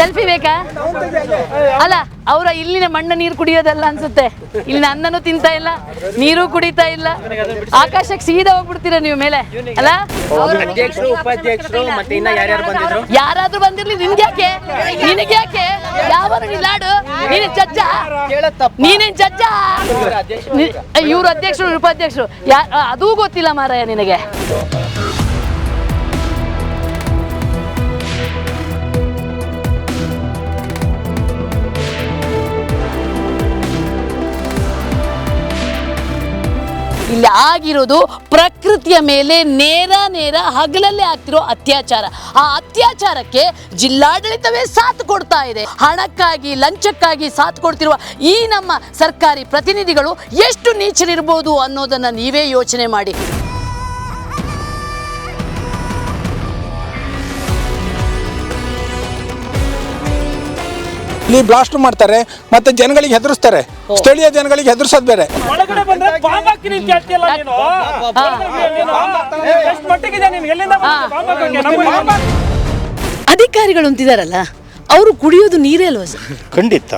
Selfie ಬೇಕಾ? ಅಲ್ಲ ಅವರ ಇಲ್ಲಿನ ಮಣ್ಣ ನೀರು ಕುಡಿಯೋದಲ್ಲ ಅನ್ಸುತ್ತೆ. ಇಲ್ಲಿನ ಅನ್ನನೂ ತಿಂತಾ ಇಲ್ಲ ನೀರು ಕುಡಿತಾ ಇಲ್ಲ. ಆಕಾಶಕ್ಕೆ ಸೀದಾ ಹೋಗ್ಬಿಡ್ತೀರಾ ನೀವು ಮೇಲೆ ಅಲ್ಲ? ಯಾರಾದ್ರೂ ಬಂದಿರ್ಲಿ ನಿನ್ಗ್ಯಾಕೆ ಯಾಕೆ? ನಿನಗೆ ಯಾಕೆ? ಯಾವ ನಿಲ್ಲಾಡು ನೀನು ಜಜ್ಜ ನೀನೇನ್ ಜಜ್ಜ ಇವ್ರ ಅಧ್ಯಕ್ಷರು ಉಪಾಧ್ಯಕ್ಷರು. ಯಾ ಅದೂ ಗೊತ್ತಿಲ್ಲ ಮಾರಾಯ ನಿನಗೆ. ಇಲ್ಲಿ ಆಗಿರೋದು ಪ್ರಕೃತಿಯ ಮೇಲೆ ನೇರ ನೇರ ಹಗಲಲ್ಲೇ ಆಗ್ತಿರೋ ಅತ್ಯಾಚಾರ. ಆ ಅತ್ಯಾಚಾರಕ್ಕೆ ಜಿಲ್ಲಾಡಳಿತವೇ ಸಾಥ್ ಕೊಡ್ತಾ ಇದೆ. ಹಣಕ್ಕಾಗಿ, ಲಂಚಕ್ಕಾಗಿ ಸಾಥ್ ಕೊಡ್ತಿರುವ ಈ ನಮ್ಮ ಸರ್ಕಾರಿ ಪ್ರತಿನಿಧಿಗಳು ಎಷ್ಟು ನೀಚರಿರ್ಬೋದು ಅನ್ನೋದನ್ನು ನೀವೇ ಯೋಚನೆ ಮಾಡಿ. ಇಲ್ಲಿ ಬ್ಲಾಸ್ಟ್ ಮಾಡ್ತಾರೆ ಮತ್ತೆ ಜನಗಳಿಗೆ ಹೆದರಿಸ್ತಾರೆ. ಸ್ಥಳೀಯ ಜನಗಳಿಗೆ ಹೆದರ್ಸೋದ್ ಬೇರೆ. ಅಧಿಕಾರಿಗಳು ಅಂತಿದಾರಲ್ಲ ಅವರು ಕುಡಿಯೋದು ನೀರೇ ಅಲ್ವಾ ಸರ್? ಖಂಡಿತ.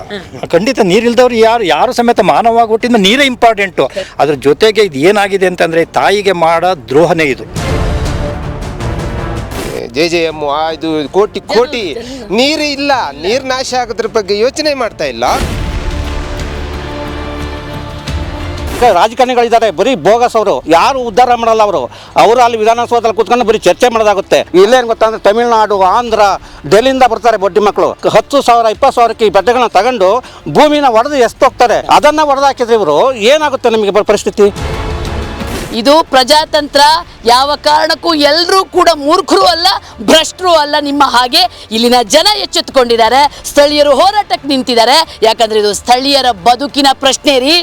ಖಂಡಿತ ನೀರಿಲ್ದವ್ರು ಯಾರು ಯಾರು ಸಮೇತ ಮಾನವಾಗಿ ಹುಟ್ಟಿದ ನೀರೇ ಇಂಪಾರ್ಟೆಂಟು ಅದ್ರ ಜೊತೆಗೆ ಇದು ಏನಾಗಿದೆ ಅಂತಂದ್ರೆ ತಾಯಿಗೆ ಮಾಡೋ ದ್ರೋಹನೇ ಇದು. ಜೆ ಜೆ ಎಂ ಇದು ಕೋಟಿ ಕೋಟಿ ನೀರು ಇಲ್ಲ ನೀರು ನಾಶ ಆಗೋದ್ರ ಬಗ್ಗೆ ಯೋಚನೆ ಮಾಡ್ತಾ ಇಲ್ಲ. ರಾಜಕಾರಣಿಗಳಿದ್ದಾರೆ ಬರೀ ಬೋಗಸ್ ಅವರು ಯಾರು ಉದ್ಧಾರ ಮಾಡಲ್ಲ ಅವರು. ಅವರು ಅಲ್ಲಿ ವಿಧಾನಸೌಧದಲ್ಲಿ ಕೂತ್ಕೊಂಡು ಬರೀ ಚರ್ಚೆ ಮಾಡೋದಾಗುತ್ತೆ. ಇಲ್ಲೇನು ಗೊತ್ತಾ ಅಂದ್ರೆ ತಮಿಳುನಾಡು ಆಂಧ್ರ ಡೆಲ್ಲಿಯಿಂದ ಬರ್ತಾರೆ ಬೊಡ್ಡಿ ಮಕ್ಕಳು ಹತ್ತು ಸಾವಿರ ಇಪ್ಪತ್ತು ಸಾವಿರಕ್ಕೆ ಈ ಬಟ್ಟೆಗಳನ್ನ ತಗೊಂಡು ಭೂಮಿನ ಒಡೆದು ಎಸ್ತೋಗ್ತಾರೆ ಹೋಗ್ತಾರೆ. ಅದನ್ನ ಒಡೆದಾಕಿದ್ರೆ ಇವರು ಏನಾಗುತ್ತೆ ನಮಗೆ ಪರಿಸ್ಥಿತಿ? ಇದು ಪ್ರಜಾತಂತ್ರ. ಯಾವ ಕಾರಣಕ್ಕೂ ಎಲ್ಲರೂ ಕೂಡ ಮೂರ್ಖರು ಅಲ್ಲ, ಭ್ರಷ್ಟರು ಅಲ್ಲ ನಿಮ್ಮ ಹಾಗೆ. ಇಲ್ಲಿನ ಜನ ಎಚ್ಚೆತ್ತುಕೊಂಡಿದ್ದಾರೆ. ಸ್ಥಳೀಯರು ಹೋರಾಟಕ್ಕೆ ನಿಂತಿದ್ದಾರೆ. ಯಾಕಂದ್ರೆ ಇದು ಸ್ಥಳೀಯರ ಬದುಕಿನ ಪ್ರಶ್ನೆ ರೀ.